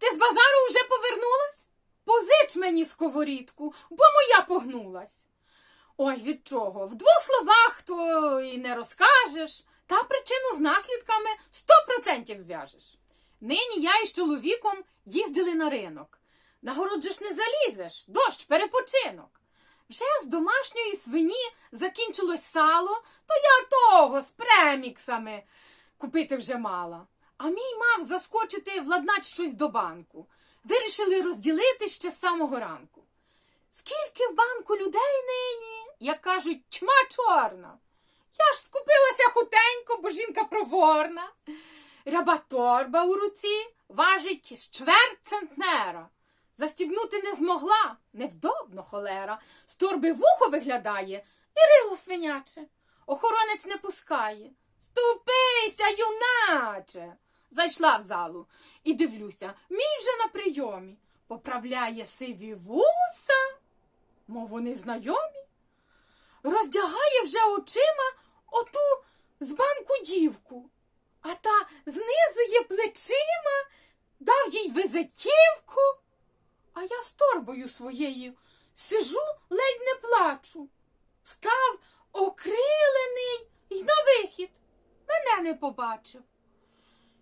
Ти з базару вже повернулась? Позич мені сковорідку, бо моя погнулась. Ой, від чого? В двох словах то і не розкажеш, та причину з наслідками сто процентів зв'яжеш. Нині я із чоловіком їздили на ринок. На город же ж не залізеш, дощ, перепочинок. Вже з домашньої свині закінчилось сало, то я того з преміксами купити вже мала. А мій мав заскочити владнать щось до банку. Вирішили розділити ще з самого ранку. Скільки в банку людей нині, як кажуть, тьма чорна. Я ж скупилася хутенько, бо жінка проворна. Ряба торба у руці важить з чверть центнера. Застібнути не змогла, невдобно холера. З торби вухо виглядає і рило свиняче. Охоронець не пускає. Ступися, юначе. Зайшла в залу і дивлюся, мій вже на прийомі. Поправляє сиві вуса, мов вони знайомі. Роздягає вже очима оту з банку дівку, а та знизує плечима, дав їй визитівку. А я з торбою своєю сижу, ледь не плачу. Став окрилений й на вихід. Мене не побачив.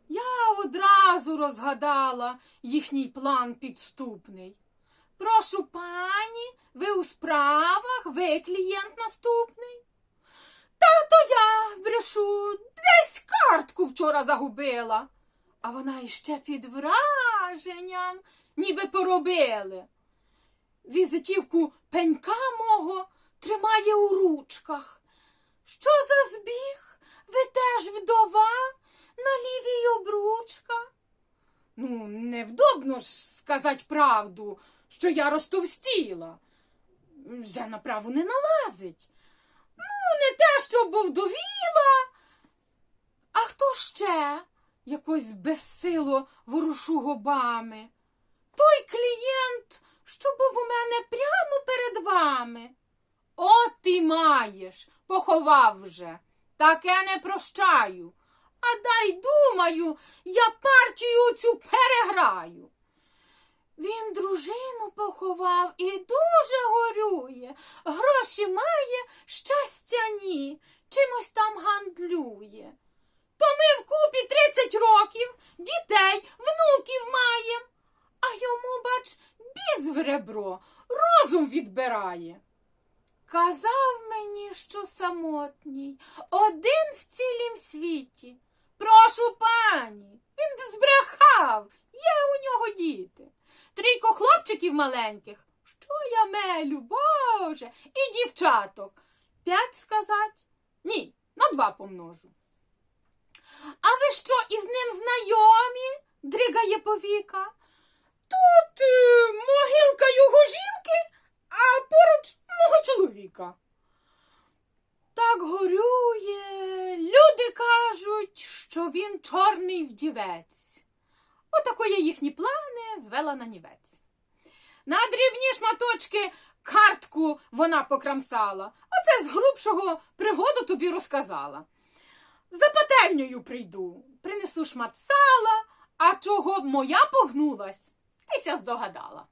Я одразу розгадала їхній план підступний. Прошу пані, ви у справах, ви клієнт наступний. Та то я брешу, десь картку вчора загубила. А вона іще під враженням, ніби поробили. Візитівку пенька мого тримає у ручках. Що за збіг? Ви теж вдова на лівій обручка? Ну, невдобно ж сказати правду, що я розтовстіла. Вже направо не налазить. Ну, не те, що вдовіла. А хто ще? Якось безсило ворушу губами. Той клієнт, що був у мене прямо перед вами. От ти маєш, поховав вже. Таке не прощаю. А дай думаю, я партію цю переграю. Він дружину поховав і дуже горює. Гроші має, щастя ні, чимось там гандлює. То ми вкупі 30 років, дітей, внуків маєм, а йому, бач, біз в ребро, розум відбирає. Казав мені, що самотній, один в цілім світі. Прошу пані, він збрехав, є у нього діти. Трійко хлопчиків маленьких. Що я мелю, Боже, і дівчаток. П'ять сказать? Ні, на два помножу. А ви що, із ним знайомі? дригає повіка. Тут е, могилка його жінки, а поруч мого чоловіка. Так горює. Люди кажуть, що він чорний вдівець. Отакої їхні плани звела на нівець. На дрібні шматочки картку вона покрамсала. Оце з грубшого пригоду тобі розказала. За пательнею прийду, принесу шмат сала, а чого б моя погнулась, тися здогадала.